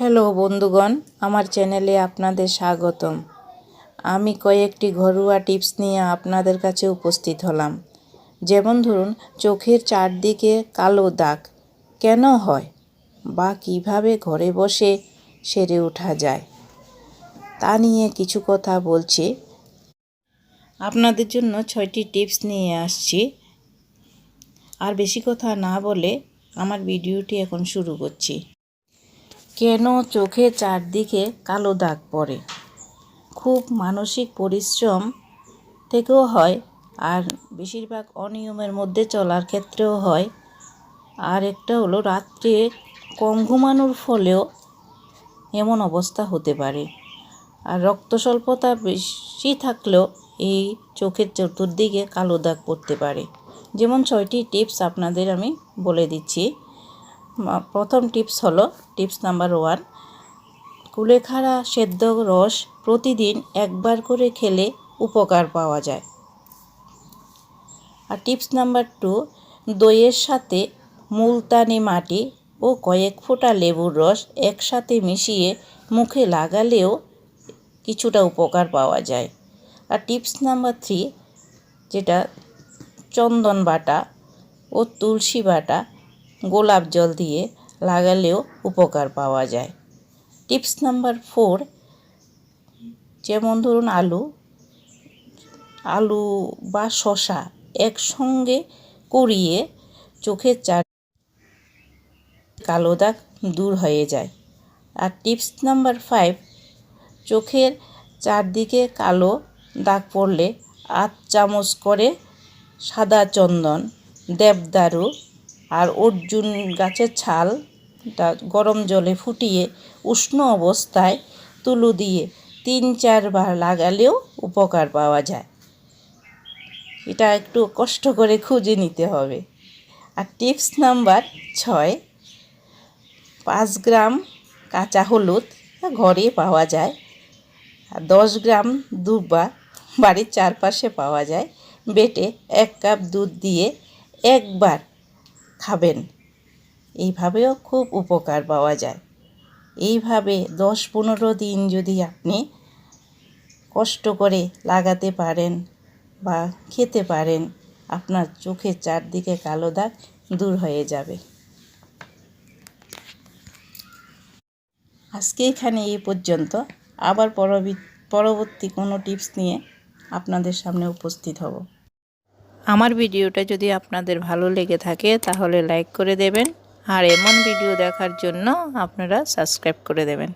Hello বন্ধুগণ, আমার চ্যানেলে আপনাদের স্বাগতম। আমি কয়েকটি ঘরোয়া টিপস নিয়ে আপনাদের কাছে উপস্থিত হলাম। যেমন ধরুন, চোখের চারদিকে কালো দাগ কেন হয় বা কীভাবে ঘরে বসে সেরে ওঠা যায়, তা নিয়ে কিছু কথা বলছি। আপনাদের জন্য ছয়টি টিপস নিয়ে আসছি। আর বেশি কথা না বলে আমার ভিডিওটি এখন শুরু করছি। কেন চোখে চারদিকে কালো দাগ পড়ে? খুব মানসিক পরিশ্রম থেকেও হয় আর বেশিরভাগ অনিয়মের মধ্যে চলার ক্ষেত্রেও হয়। আর একটা হলো রাত্রে কম ঘুমানোর ফলেও এমন অবস্থা হতে পারে। আর রক্ত স্বল্পতা বেশি থাকলেও এই চোখের চতুর্দিকে কালো দাগ পড়তে পারে। যেমন ছয়টি টিপস আপনাদের আমি বলে দিচ্ছি। প্রথম টিপস হলো, টিপস নাম্বার ওয়ান, কুলেখাড়া সেদ্ধ রস প্রতিদিন একবার করে খেলে উপকার পাওয়া যায়। আর টিপস নাম্বার টু, দইয়ের সাথে মুলতানি মাটি ও কয়েক ফোঁটা লেবুর রস একসাথে মিশিয়ে মুখে লাগালেও কিছুটা উপকার পাওয়া যায়। আর টিপস নাম্বার থ্রি, যেটা চন্দন বাটা ও তুলসী বাটা গোলাপ জল দিয়ে লাগালেও উপকার পাওয়া যায়। টিপস নাম্বার ফোর, যেমন ধরুন আলু আলু বা শশা একসঙ্গে করিয়ে চোখের চার কালো দাগ দূর হয়ে যায়। আর টিপস নাম্বার ফাইভ, চোখের চারদিকে কালো দাগ পড়লে আধ চামচ করে সাদা চন্দন, দেবদারু আর অর্জুন গাছের ছালটা গরম জলে ফুটিয়ে উষ্ণ অবস্থায় তুলো দিয়ে তিন চারবার লাগালেও উপকার পাওয়া যায়। এটা একটু কষ্ট করে খুঁজে নিতে হবে। আর টিপস নাম্বার ছয়, পাঁচ গ্রাম কাঁচা হলুদ ঘরে পাওয়া যায়। আর দশ গ্রাম দুবা বাড়ির চারপাশে পাওয়া যায়। বেটে এক কাপ দুধ দিয়ে একবার খাবেন। এইভাবেও খুব উপকার পাওয়া যায়। এইভাবে দশ পনেরো দিন যদি আপনি কষ্ট করে লাগাতে পারেন বা খেতে পারেন, আপনার চোখের চারদিকে কালো দাগ দূর হয়ে যাবে। আজকে এখানে এই পর্যন্ত। আবার পরবর্তী কোনো টিপস নিয়ে আপনাদের সামনে উপস্থিত হব। আমার ভিডিওটা যদি আপনাদের ভালো লেগে থাকে, তাহলে লাইক করে দেবেন। আর এমন ভিডিও দেখার জন্য আপনারা সাবস্ক্রাইব করে দেবেন।